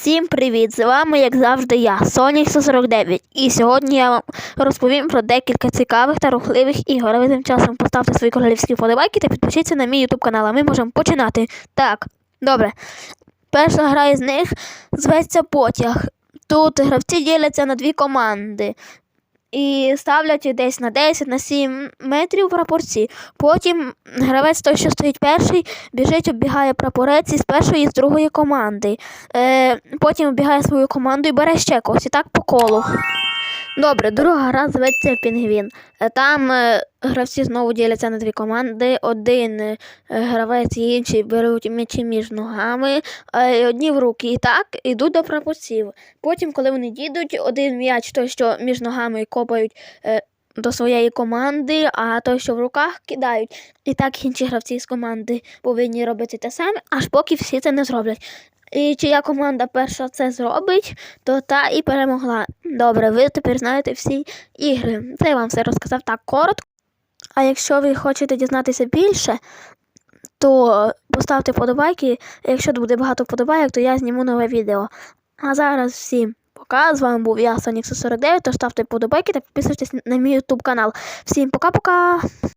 Всім привіт! З вами, як завжди, я, Сонік 149. І сьогодні я вам розповім про декілька цікавих та рухливих ігор. Ви тим часом поставте свої королівські вподобайки та підпишіться на мій ютуб канал. А ми можемо починати. Так, добре. Перша гра із них зветься Потяг. Тут гравці діляться на дві команди. І ставлять десь на 10 на 7 метрів прапорці. Потім гравець той, що стоїть перший, біжить, оббігає прапорець із першої і з другої команди. Е, потім оббігає свою команду і бере ще когось. І так по колу. Добре, друга гра зветься Пінгвін. Е, Там е, гравці знову діляться на дві команди. Один е, гравець і інший беруть м'ячі між ногами, одні в руки. І так ідуть до пропусів. Потім, коли вони дійдуть, один м'яч, той, що між ногами копають до своєї команди, а той, що в руках кидають. І так інші гравці з команди повинні робити те саме, аж поки всі це не зроблять. І чия команда перша це зробить, то та і перемогла. Добре, ви тепер знаєте всі ігри. Це я вам все розказав так коротко. А якщо ви хочете дізнатися більше, то поставте вподобайки. Якщо буде багато вподобайок, то я зніму нове відео. А зараз всім пока. З вами був я, Сонік 49 тож ставте вподобайки та підписуйтесь на мій ютуб канал. Всім пока-пока!